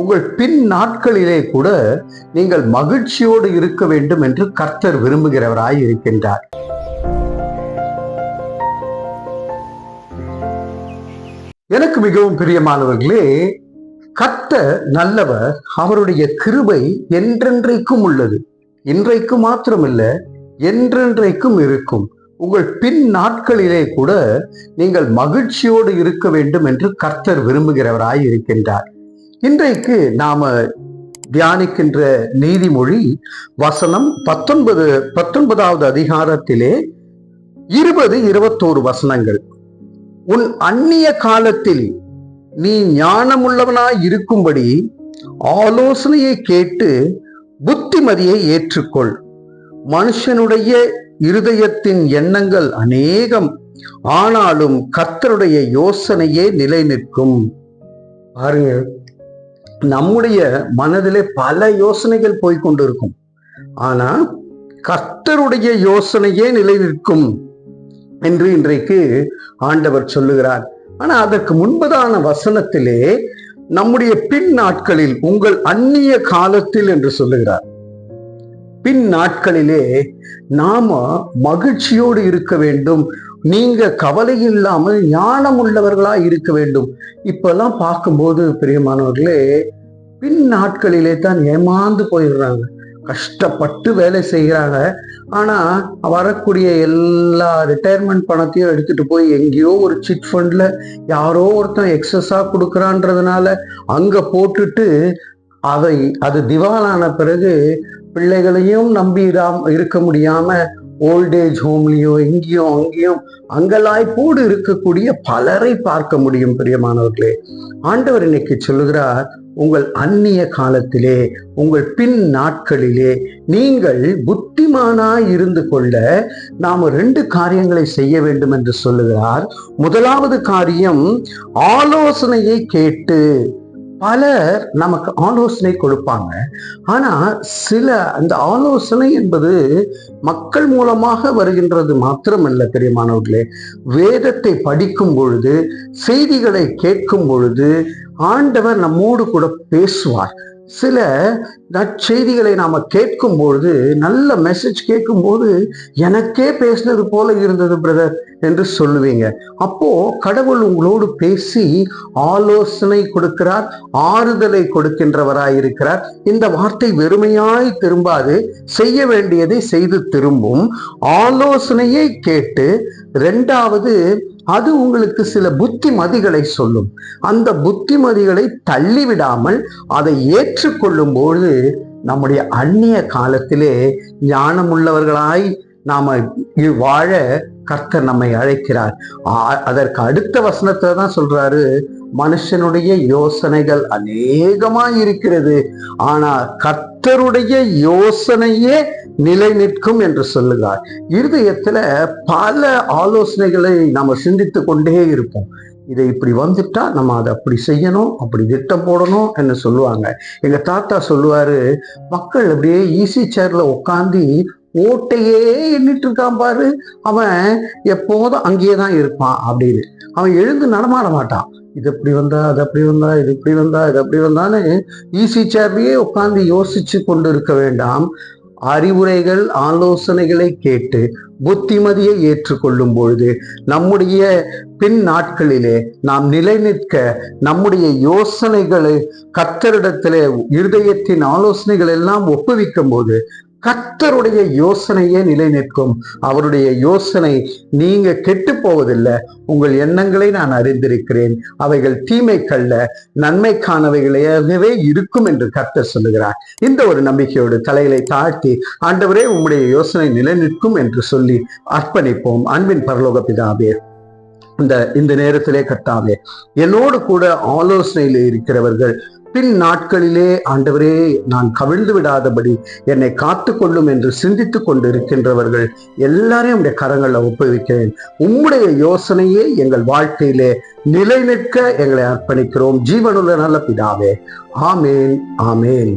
உங்கள் பின் நாட்களிலே கூட நீங்கள் மகிழ்ச்சியோடு இருக்க வேண்டும் என்று கர்த்தர் விரும்புகிறவராய் இருக்கின்றார். எனக்கு மிகவும் பிரியமானவர்களே கர்த்தர் நல்லவர் அவருடைய கிருபை என்றென்றைக்கும் உள்ளது. இன்றைக்கு மாத்திரமல்ல என்றென்றைக்கும் இருக்கும். உங்கள் பின் நாட்களிலே கூட நீங்கள் மகிழ்ச்சியோடு இருக்க வேண்டும் என்று கர்த்தர் விரும்புகிறவராய் இருக்கின்றார். இன்றைக்கு நாம தியானிக்கின்ற நீதிமொழி வசனம் பத்தொன்பது பத்தொன்பதாவது அதிகாரத்திலே இருபது இருபத்தோரு வசனங்கள். உன் அந்நிய காலத்தில் நீ ஞானமுள்ளவனாய் இருக்கும்படி ஆலோசனையை கேட்டு புத்திமதியை ஏற்றுக்கொள். மனுஷனுடைய இருதயத்தின் எண்ணங்கள் அநேகம். ஆனாலும் கர்த்தருடைய யோசனையே நிலை நிற்கும் பாருங்க நம்முடைய மனதிலே பல யோசனைகள் போய்கொண்டிருக்கும் ஆனா கர்த்தருடைய யோசனையே நிலைநிற்கும் என்று இன்றைக்கு ஆண்டவர் சொல்லுகிறார். ஆனா அதற்கு முன்பதான வசனத்திலே நம்முடைய பின் நாட்களில் உங்கள் அந்நிய காலத்தில் என்று சொல்லுகிறார். பின் நாட்களிலே நாம மகிழ்ச்சியோடு இருக்க வேண்டும். நீங்க கவலை இல்லாமல் ஞானம் உள்ளவர்களா இருக்க வேண்டும். இப்பெல்லாம் பார்க்கும்போது பிரியமானவர்களே பின் நாட்களிலே தான் ஏமாந்து போயிடுறாங்க. கஷ்டப்பட்டு வேலை செய்கிறாங்க. ஆனா வரக்கூடிய எல்லா ரிட்டையர்மெண்ட் பணத்தையும் எடுத்துட்டு போய் எங்கேயோ ஒரு சிட் ஃபண்ட்ல யாரோ ஒருத்தன் எக்ஸஸா கொடுக்குறான்றதுனால அங்க போட்டுட்டு அதை அது திவாலான பிறகு பிள்ளைகளையும் நம்பி இருக்க முடியாம ஓல்டேஜ் ஹோம்லயோ இங்கேயும் அங்கேயும் அங்கலாய்ப்போடு இருக்கக்கூடிய பலரை பார்க்க முடியும் பிரியமானவர்களே. ஆண்டவர் இன்னைக்கு சொல்லுகிறார் உங்கள் அந்நிய காலத்திலே உங்கள் பின் நாட்களிலே நீங்கள் புத்திமானாய் இருந்து கொள்ள நாம ரெண்டு காரியங்களை செய்ய வேண்டும் என்று சொல்லுகிறார். முதலாவது காரியம் ஆலோசனையை கேட்டு பலர் நமக்கு ஆலோசனை கொடுப்பாங்க. ஆனா சில அந்த ஆலோசனை என்பது மக்கள் மூலமாக வருகின்றது மாத்திரமல்ல பெரியமானவர்களே. வேதத்தை படிக்கும் பொழுது செய்திகளை கேட்கும் பொழுது ஆண்டவர் நம்மோடு கூட பேசுவார். சில நற்செய்திகளை நாம கேட்கும் பொழுது நல்ல மெசேஜ் கேட்கும்போது எனக்கே பேசினது போல இருந்தது பிரதர் என்று சொல்லுவீங்க. அப்போ கடவுள் உங்களோடு பேசி ஆலோசனை கொடுக்கிறார் ஆறுதலை கொடுக்கின்றவராய் இருக்கிறார் இந்த வார்த்தை வெறுமையாய் திரும்பாது செய்ய வேண்டியதை செய்து திரும்பும் ஆலோசனையை கேட்டு ரெண்டாவது அது உங்களுக்கு சில புத்திமதிகளை சொல்லும். அந்த புத்திமதிகளை தள்ளிவிடாமல் அதை ஏற்றுக்கொள்ளும் போது நம்முடைய அந்நிய காலத்திலே ஞானமுள்ளவர்களாய் நாம வாழ கர்த்தர் நம்மை அழைக்கிறார். அதற்கு அடுத்த வசனத்தை தான் சொல்றாரு மனுஷனுடைய யோசனைகள் அநேகமாய் இருக்கிறது. ஆனா கர்த்தருடைய யோசனையே நிலை நிற்கும் என்று சொல்லுகிறார். இருதயத்துல பல ஆலோசனைகளை நாம சிந்தித்து கொண்டே இருப்போம். இதை இப்படி வந்துட்டா நம்ம அதை அப்படி செய்யணும் அப்படி திட்டம் போடணும் என்று சொல்லுவாங்க. எங்க தாத்தா சொல்லுவாரு மக்கள் அப்படியே ஈஸி சேர்ல உட்காந்து ஓட்டையே எண்ணிட்டு இருக்கான் பாரு. அவன் எப்போதும் அங்கேயே தான் இருப்பான் அப்படின்னு. அவன் எழுந்து நடமாட மாட்டான். இது இப்படி வந்தா அது அப்படி வந்தா இது இப்படி வந்தா இது அப்படி வந்தான்னு ஈஸி சேர்லயே உட்காந்து யோசிச்சு கொண்டு இருக்க வேண்டாம். அறிவுரைகள் ஆலோசனைகளை கேட்டு புத்திமதியை ஏற்றுக்கொள்ளும் பொழுது நம்முடைய பின் நாட்களிலே நாம் நிலை நிற்க நம்முடைய யோசனைகளை கத்தரிடத்திலே இருதயத்தின் ஆலோசனைகள் எல்லாம் ஒப்புவிக்கும் போது கத்தருடைய யோசனையே நிலை நிற்கும் அவருடைய யோசனை நீங்க கெட்டு போவதில்லை உங்கள் எண்ணங்களை நான் அறிந்திருக்கிறேன். அவைகள் தீமைக்கல்ல. நன்மைக்கானவைகளாகவே இருக்கும் என்று கர்த்தர் சொல்லுகிறார். இந்த ஒரு நம்பிக்கையோடு தலைகளை தாழ்த்தி ஆண்டவரே உம்முடைய யோசனை நிலை நிற்கும் என்று சொல்லி அர்ப்பணிப்போம். அன்பின் பரலோக பிதாவே இந்த இந்த நேரத்திலே கர்த்தாவே என்னோடு கூட ஆலோசனையில் இருக்கிறவர்கள் பின் நாட்களிலே ஆண்டவரே நான் கவிழ்ந்து விடாதபடி என்னை காத்து கொள்ளும் என்று சிந்தித்துக் கொண்டிருக்கின்றவர்கள் எல்லாரையும் உடைய கரங்களில் ஒப்புவிக்கிறேன். உம்முடைய யோசனையே எங்கள் வாழ்க்கையிலே நிலை நிற்க எங்களை அர்ப்பணிக்கிறோம். ஜீவனுள்ள நல்ல பிதாவே. ஆமேன் ஆமேன்.